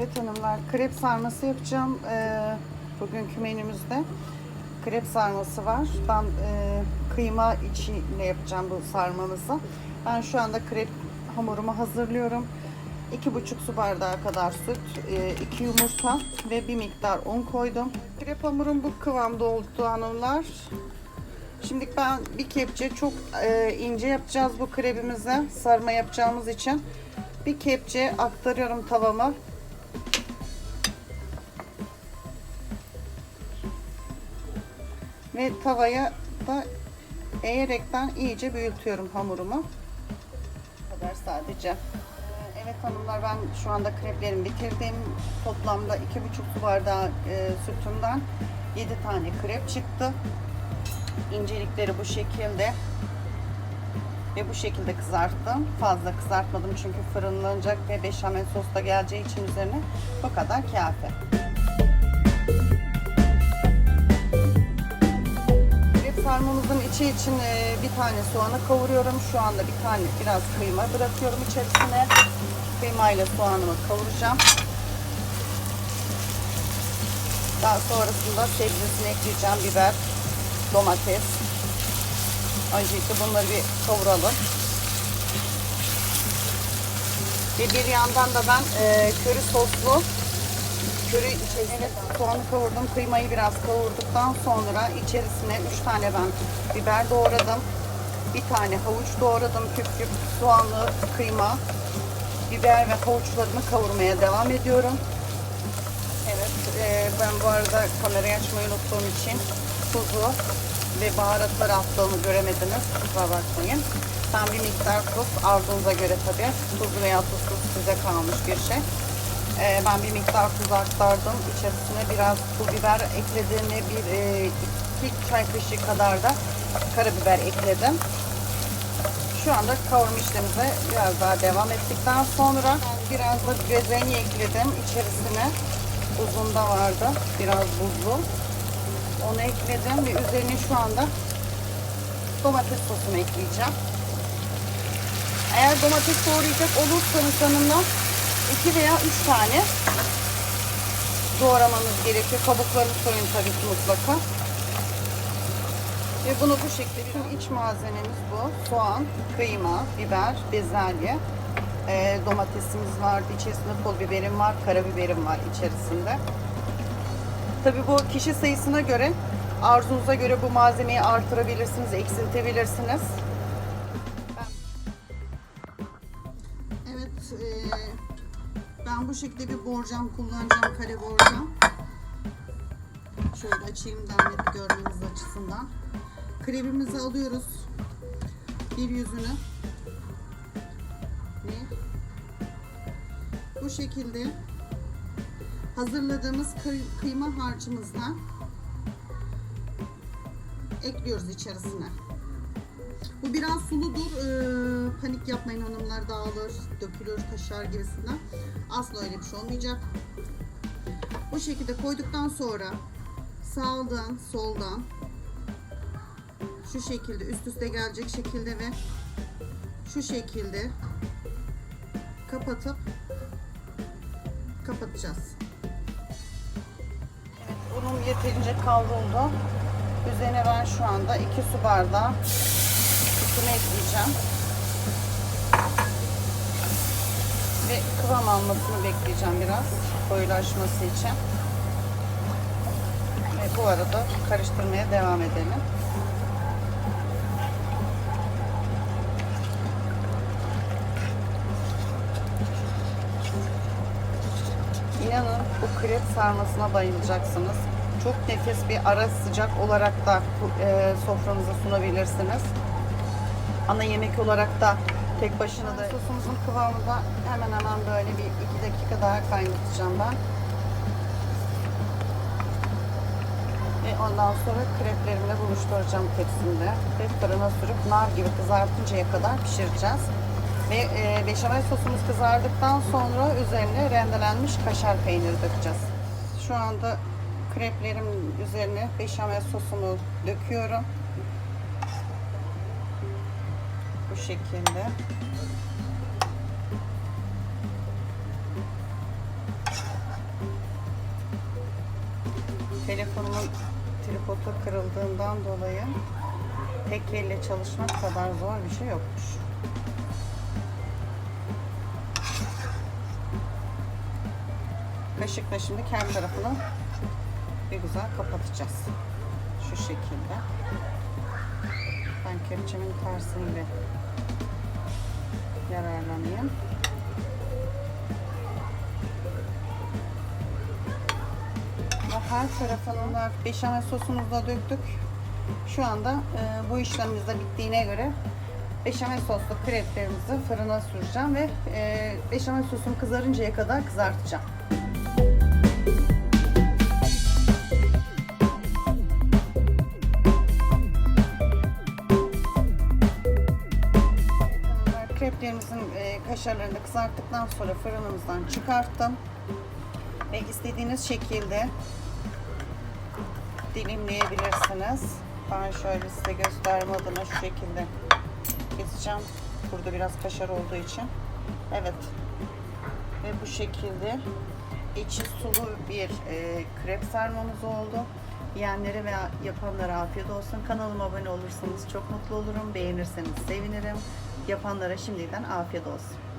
Evet hanımlar, krep sarması yapacağım. Ee, bugünkü menümüzde krep sarması var. Ben e, kıyma içiyle yapacağım bu sarmamızı. Ben şu anda krep hamurumu hazırlıyorum. 2,5 su bardağı kadar süt, 2 yumurta ve bir miktar un koydum. Krep hamurum bu kıvamda oldu hanımlar. Şimdi ben bir kepçe çok e, ince yapacağız bu krebimize sarma yapacağımız için. Bir kepçe aktarıyorum tavama. Ve tavaya da eğerekten iyice büyütüyorum hamurumu. Bu kadar sadece. Ee, Evet hanımlar ben şu anda kreplerimi bitirdim. Toplamda 2,5 su bardağı e, sütümden 7 tane krep çıktı. İncelikleri bu şekilde. Ve bu şekilde kızarttım. Fazla kızartmadım çünkü fırınlanacak ve beşamel sos da geleceği için üzerine bu kadar kafi. Sarmamızın içi için e, bir tane soğanı kavuruyorum. Şu anda bir tane biraz kıyma bırakıyorum içerisine. Kıymayla soğanımı kavuracağım. Daha sonrasında sebzesini ekleyeceğim. Biber, domates. Öncelikle bunları bir kavuralım. Ve bir yandan da ben e, köri soslu köri içerisine soğanı kavurdum. Kıymayı biraz kavurduktan sonra içerisine 3 tane ben biber doğradım. Bir tane havuç doğradım. Küp küp soğanlı kıyma, biber ve havuçlarımı kavurmaya devam ediyorum. Evet, e, ben bu arada kamerayı açmayı unuttuğum için tuzu ve baharatları attığımı göremediniz. Kusura bakmayın. Ben bir miktar tuz arzunuza göre tabii. Tuzlu veya tuzsuz size kalmış bir şey. E, ben bir miktar tuz aktardım. İçerisine biraz pul biber ekledim ve bir e, iki çay kaşığı kadar da karabiber ekledim. Şu anda kavurma işlemimize biraz daha devam ettikten sonra biraz da bezelye ekledim içerisine. Uzun da vardı. Biraz buzlu. Onu ekledim ve üzerine şu anda domates sosumu ekleyeceğim. Eğer domates doğrayacak olursanız hanımlar 2 veya 3 tane doğramanız gerekiyor. Kabuklarını soyun tabii ki mutlaka. Ve bunu bu şekilde bütün iç malzememiz bu. Soğan, kıyma, biber, bezelye. Ee, domatesimiz var. İçerisinde pul biberim var. Karabiberim var içerisinde. Tabii bu kişi sayısına göre arzunuza göre bu malzemeyi artırabilirsiniz, eksiltebilirsiniz. Ben bu şekilde bir borcam kullanacağım, kare borcam. Şöyle açayım daha net görmeniz açısından. Krebimizi alıyoruz. Bir yüzünü. Ve bu şekilde hazırladığımız kıy- kıyma harcımızdan ekliyoruz içerisine. Bu biraz suludur. Ee, panik yapmayın hanımlar dağılır, dökülür, taşar gibisinden. Asla öyle bir şey olmayacak. Bu şekilde koyduktan sonra sağdan, soldan şu şekilde üst üste gelecek şekilde ve şu şekilde kapatıp kapatacağız. Evet, unum yeterince kavruldu. Üzerine ben şu anda 2 su bardağı sütünü ekleyeceğim. Ve kıvam almasını bekleyeceğim biraz koyulaşması için. Ve bu arada karıştırmaya devam edelim. İnanın bu krep sarmasına bayılacaksınız. Çok nefis bir ara sıcak olarak da e, sofranıza sunabilirsiniz. Ana yemek olarak da tek başına da sosumuzun kıvamı da hemen hemen böyle bir iki dakika daha kaynatacağım ben. Ve ondan sonra kreplerimle buluşturacağım tepsimde. Ve fırına sürüp nar gibi kızartıncaya kadar pişireceğiz. Ve e, beşamel sosumuz kızardıktan sonra üzerine rendelenmiş kaşar peyniri dökeceğiz. Şu anda kreplerim üzerine beşamel sosumu döküyorum. Bu şekilde. Telefonumun tripodu kırıldığından dolayı tek elle çalışmak kadar zor bir şey yokmuş. Kaşıkla şimdi kendi tarafını bir güzel kapatacağız. Şu şekilde. Ben kepçemin tersiyle yararlanayım. Ve her tarafını da beşamel sosumuzu döktük. Şu anda e, bu işlemimiz de bittiğine göre beşamel soslu kreplerimizi fırına süreceğim ve e, beşamel sosum kızarıncaya kadar kızartacağım. Kreplerimizin e, kaşarlarını kızarttıktan sonra fırınımızdan çıkarttım. Ve istediğiniz şekilde dilimleyebilirsiniz. Ben şöyle size gösterme adına şu şekilde keseceğim. Burada biraz kaşar olduğu için. Evet. Ve bu şekilde içi sulu bir e, krep sarmamız oldu. Yiyenlere veya yapanlara afiyet olsun. Kanalıma abone olursanız çok mutlu olurum. Beğenirseniz sevinirim. Yapanlara şimdiden afiyet olsun.